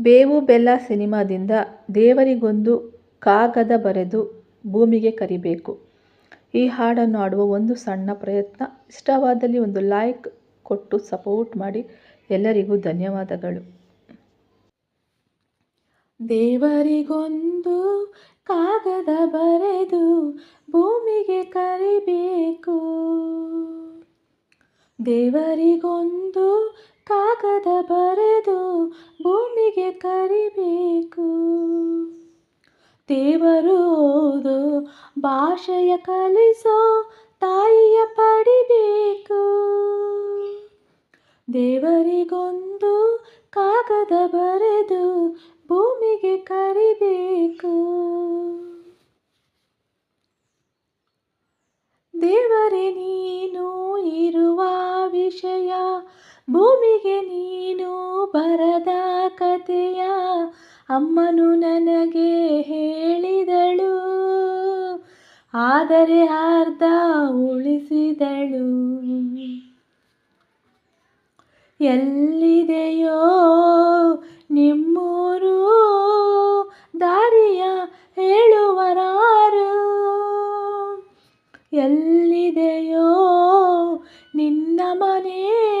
ಬೇವು ಬೆಲ್ಲ ಸಿನಿಮಾದಿಂದ ದೇವರಿಗೊಂದು ಕಾಗದ ಬರೆದು ಭೂಮಿಗೆ ಕರಿಬೇಕು. ಈ ಹಾಡನ್ನು ಹಾಡುವ ಒಂದು ಸಣ್ಣ ಪ್ರಯತ್ನ. ಇಷ್ಟವಾದಲ್ಲಿ ಒಂದು ಲೈಕ್ ಕೊಟ್ಟು ಸಪೋರ್ಟ್ ಮಾಡಿ ಎಲ್ಲರಿಗೂ ಧನ್ಯವಾದಗಳು. ದೇವರಿಗೊಂದು ಕಾಗದ ಬರೆದು ಭೂಮಿಗೆ ಕರಿಬೇಕು. ದೇವರಿಗೊಂದು ಕಾಗದ ಬರೆದು ಕರಿಬೇಕು. ದೇವರು ಓದು, ಭಾಷೆಯ ಕಲಿಸೋ, ತಾಯಿಯ ಪಡಿಬೇಕು. ದೇವರಿಗೊಂದು ಕಾಗದ ಬರೆದು, ಭೂಮಿಗೆ ಕರಿಬೇಕು. ದೇವರೇ, ನೀನು ಇರುವ ವಿಷಯ, ಭೂಮಿಗೆ ನೀನು ಬರದ ಅಮ್ಮನು ನನಗೆ ಹೇಳಿದಳು ಆದರೆ ಅರ್ಧ ಉಳಿಸಿದಳು. ಎಲ್ಲಿದೆಯೋ ನಿಮ್ಮೂರು ದಾರಿಯ ಹೇಳುವರಾರು. ಎಲ್ಲಿದೆಯೋ ನಿನ್ನ ಮನೆ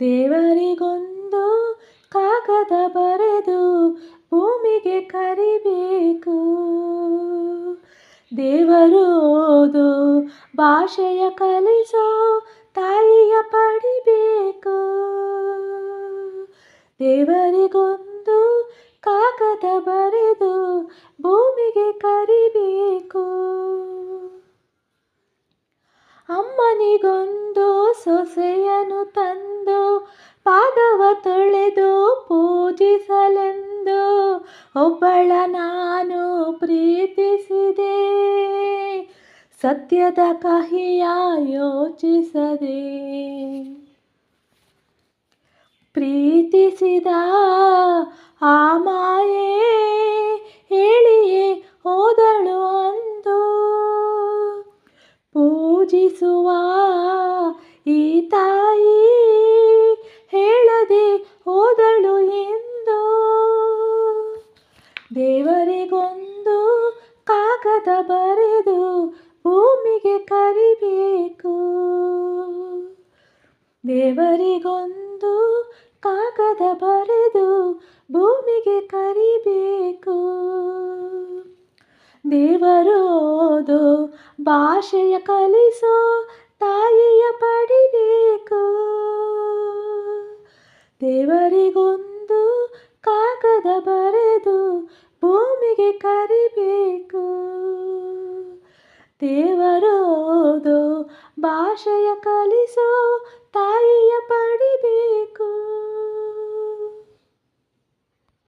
ದೇವರಿಗೊಂದು ಕಾಗದ ಬರೆದು ಭೂಮಿಗೆ ಕರಿಬೇಕು. ದೇವರು ಓದು, ಭಾಷೆಯ ಕಲಿಸೋ, ತಾಯಿಯ ಪಡಿಬೇಕು. ದೇವರಿಗೊಂದು ಕಾಗದ ಬರೆದು ಭೂಮಿಗೆ ಕರಿಬೇಕು. ಅಮ್ಮನಿಗೊಂದು ಸೊಸೆಯನು ತಂದು ತೊಳೆದು ಪೂಜಿಸಲೆಂದು ಒಬ್ಬಳ ನಾನು ಪ್ರೀತಿಸಿದೆ. ಸತ್ಯದ ಕಹಿಯ ಯೋಚಿಸದೆ ಪ್ರೀತಿಸಿದ ಆ ಮಾಯೆ ಹೇಳಿಯೇ ಹೋದಳು ಅಂದು. ಪೂಜಿಸುವ ಈ ಕಾಗದ ಬರೆದು ಭೂಮಿಗೆ ಕರಿಬೇಕು. ದೇವರಿಗೊಂದು ಕಾಗದ ಬರೆದು ಭೂಮಿಗೆ ಕರಿಬೇಕು. ದೇವರೋದು ಭಾಷೆಯ ಕಲಿಸೋ, ತಾಯಿಯ ಪಡಿಬೇಕು. ದೇವರಿಗೊಂದು ಕಾಗದ ಬರೆದು ಭೂಮಿಗೆ ಕರಿಬೇಕು. ದೇವರು ಓದು ಭಾಷೆಯ ಕಲಿಸೋ ತಾಯಿಯ ಪಡಿಬೇಕು.